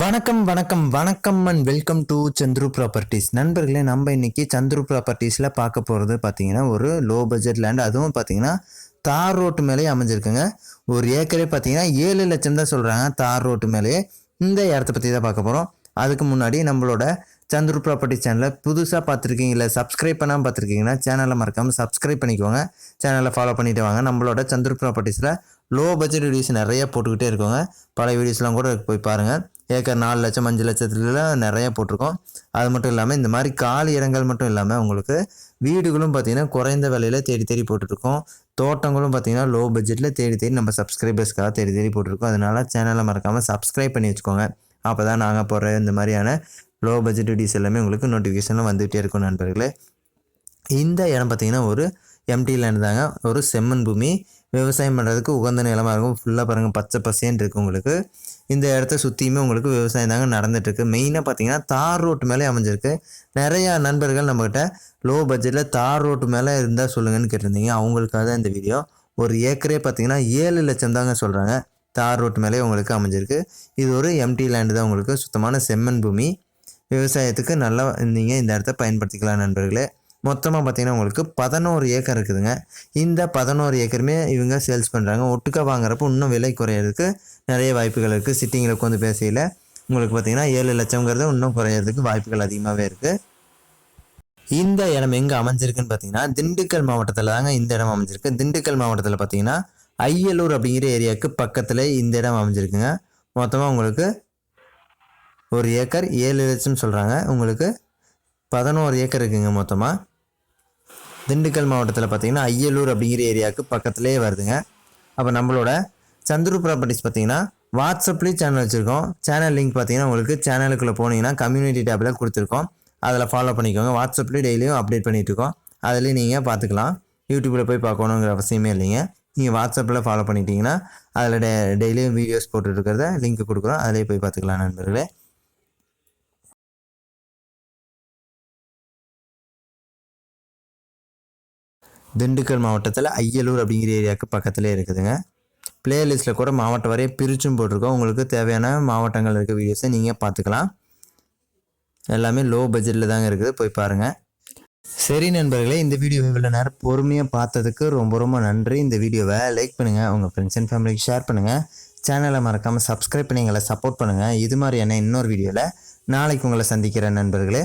வணக்கம் வணக்கம் வணக்கம் and welcome to Chandru properties நண்பர்களே நம்ம இன்னைக்கு சந்துரு ப்ராப்பர்ட்டிஸில் பார்க்க போகிறது பார்த்தீங்கன்னா ஒரு லோ பட்ஜெட் லேண்ட் அதுவும் பார்த்தீங்கன்னா தார் ரோட்டு மேலேயே அமைஞ்சிருக்குங்க. ஒரு ஏக்கரே பார்த்தீங்கன்னா ஏழு லட்சம் தான் சொல்கிறாங்க தார் ரோட்டு மேலேயே. இந்த இடத்த பற்றி தான் பார்க்க போகிறோம் அதுக்கு முன்னாடி நம்மளோட சந்துரு ப்ராப்பர்ட்டி சேனலை புதுசாக பார்த்துருக்கீங்க இல்லை சப்ஸ்கிரைப் பண்ணாமல் பார்த்துருக்கீங்கன்னா சேனலை மறக்காமல் சப்ஸ்கிரைப் பண்ணிக்கோங்க. சேனலை ஃபாலோ பண்ணிட்டு வாங்க. நம்மளோட சந்துரு ப்ராப்பர்ட்டிஸில் லோ பட்ஜெட் வீடியோஸ் நிறைய போட்டுக்கிட்டே இருக்கோங்க. பழைய வீடியோஸ்லாம் கூட போய் பாருங்கள் ஏக்கர் நாலு லட்சம் அஞ்சு லட்சத்துலலாம் நிறைய போட்டிருக்கோம். அது மட்டும் இல்லாமல் இந்த மாதிரி காலி இடங்கள் மட்டும் இல்லாமல் உங்களுக்கு வீடுகளும் பார்த்தீங்கன்னா குறைந்த விலையில் தேடி தேடி போட்டிருக்கோம் தோட்டங்களும் பார்த்தீங்கன்னா லோ பட்ஜெட்டில் தேடி தேடி நம்ம சப்ஸ்கிரைபர்ஸ்க்காக தேடி தேடி போட்டிருக்கோம் அதனால சேனலை மறக்காமல் சப்ஸ்கிரைப் பண்ணி வச்சுக்கோங்க. அப்போ தான் நாங்கள் போடுற இந்த மாதிரியான லோ பட்ஜெட் வீடியோஸ் எல்லாமே உங்களுக்கு நோட்டிஃபிகேஷனில் வந்துகிட்டே இருக்கும் நண்பர்களே. இந்த இடம் பார்த்தீங்கன்னா ஒரு எம்டி லேண்ட் தாங்க ஒரு செம்மண் பூமி. விவசாயம் பண்ணுறதுக்கு உகந்த நிலமாக இருக்கும். ஃபுல்லாக பாருங்கள் பச்சை பசேன்னு இருக்குது உங்களுக்கு. இந்த இடத்த சுற்றியுமே உங்களுக்கு விவசாயம் தாங்க நடந்துட்டுருக்கு. மெயினாக பார்த்தீங்கன்னா தார் ரோட்டு மேலே அமைஞ்சிருக்கு. நிறையா நண்பர்கள் நம்மக்கிட்ட லோ பட்ஜெட்டில் தார் ரோட்டு மேலே இருந்தால் சொல்லுங்கன்னு கேட்டிருந்தீங்க. அவங்களுக்காக தான் இந்த வீடியோ. ஒரு ஏக்கரே பார்த்தீங்கன்னா ஏழு லட்சம் தாங்க சொல்கிறாங்க தார் ரோட்டு மேலே உங்களுக்கு அமைஞ்சிருக்கு. இது ஒரு எம்டி லேண்டு தான் உங்களுக்கு. சுத்தமான செம்மண் பூமி. விவசாயத்துக்கு நல்லா நீங்கள் இந்த இடத்த பயன்படுத்திக்கலாம் நண்பர்களே. மொத்தமாக பார்த்தீங்கன்னா உங்களுக்கு பதினோரு ஏக்கர் இருக்குதுங்க. இந்த பதினோரு ஏக்கருமே இவங்க சேல்ஸ் பண்ணுறாங்க ஒட்டுக்கா வாங்குறப்போ இன்னும் விலை குறையிறதுக்கு நிறைய வாய்ப்புகள் இருக்குது சிட்டிங்கில் உட்காந்து பேசையில் உங்களுக்கு பார்த்தீங்கன்னா ஏழு லட்சங்கிறது இன்னும் குறையிறதுக்கு வாய்ப்புகள் அதிகமாகவே இருக்குது இந்த இடம் எங்கே அமைஞ்சிருக்குன்னு பார்த்தீங்கன்னா திண்டுக்கல் மாவட்டத்தில் தாங்க இந்த இடம் அமைஞ்சிருக்கு. திண்டுக்கல் மாவட்டத்தில் பார்த்தீங்கன்னா ஐயலூர் அப்படிங்கிற ஏரியாவுக்கு பக்கத்தில் இந்த இடம் அமைஞ்சிருக்குங்க. மொத்தமாக உங்களுக்கு ஒரு ஏக்கர் ஏழு லட்சம் சொல்கிறாங்க உங்களுக்கு பதினோரு ஏக்கர் இருக்குங்க மொத்தமாக திண்டுக்கல் மாவட்டத்தில் பார்த்தீங்கன்னா ஐயலூர் அப்படிங்கிற ஏரியாவுக்கு பக்கத்துலேயே வருதுங்க. அப்போ நம்மளோட சந்துரு ப்ராப்பர்ட்டிஸ் பார்த்தீங்கன்னா வாட்ஸ்அப்லேயும் சேனல் வச்சுருக்கோம். சேனல் லிங்க் பார்த்தீங்கன்னா உங்களுக்கு சேனலுக்குள்ளே போனீங்கன்னா கம்யூனிட்டி டேப்பில் கொடுத்துருக்கோம். அதில் ஃபாலோ பண்ணிக்கோங்க. வாட்ஸ்அப்லேயும் டெய்லியும் அப்டேட் பண்ணிட்டு இருக்கோம். அதுலேயும் நீங்கள் பார்த்துக்கலாம் யூடியூப்பில் போய் பார்க்கணுங்கிற அவசியமே இல்லைங்க. நீங்கள் வாட்ஸ்அப்பில் ஃபாலோ பண்ணிட்டீங்கன்னா அதில் டெ டெய்லியும் வீடியோஸ் போட்டுருக்கிறத லிங்க் கொடுக்குறோம். அதிலே போய் பார்த்துக்கலாம் நண்பர்களே. திண்டுக்கல் மாவட்டத்தில் ஐயலூர் அப்படிங்கிற ஏரியாவுக்கு பக்கத்துலேயே இருக்குதுங்க. பிளேலிஸ்ட்டில் கூட மாவட்டம் வரைய பிரிச்சும் போட்டிருக்கோம். உங்களுக்கு தேவையான மாவட்டங்கள் இருக்க வீடியோஸை நீங்கள் பார்த்துக்கலாம். எல்லாமே லோ பட்ஜெட்டில் தாங்க இருக்குது. போய் பாருங்கள் சரி நண்பர்களே இந்த வீடியோ இவ்வளோ நேரம் பொறுமையாக பார்த்ததுக்கு ரொம்ப ரொம்ப நன்றி. இந்த வீடியோவை லைக் பண்ணுங்கள் உங்கள் ஃப்ரெண்ட்ஸ் அண்ட் ஃபேமிலிக்கு ஷேர் பண்ணுங்கள் சேனலை மறக்காமல் சப்ஸ்கிரைப் பண்ணி எங்களை சப்போர்ட் பண்ணுங்கள் இது மாதிரியான இன்னொரு வீடியோவில் நாளைக்கு உங்களை சந்திக்கிறேன் நண்பர்களே.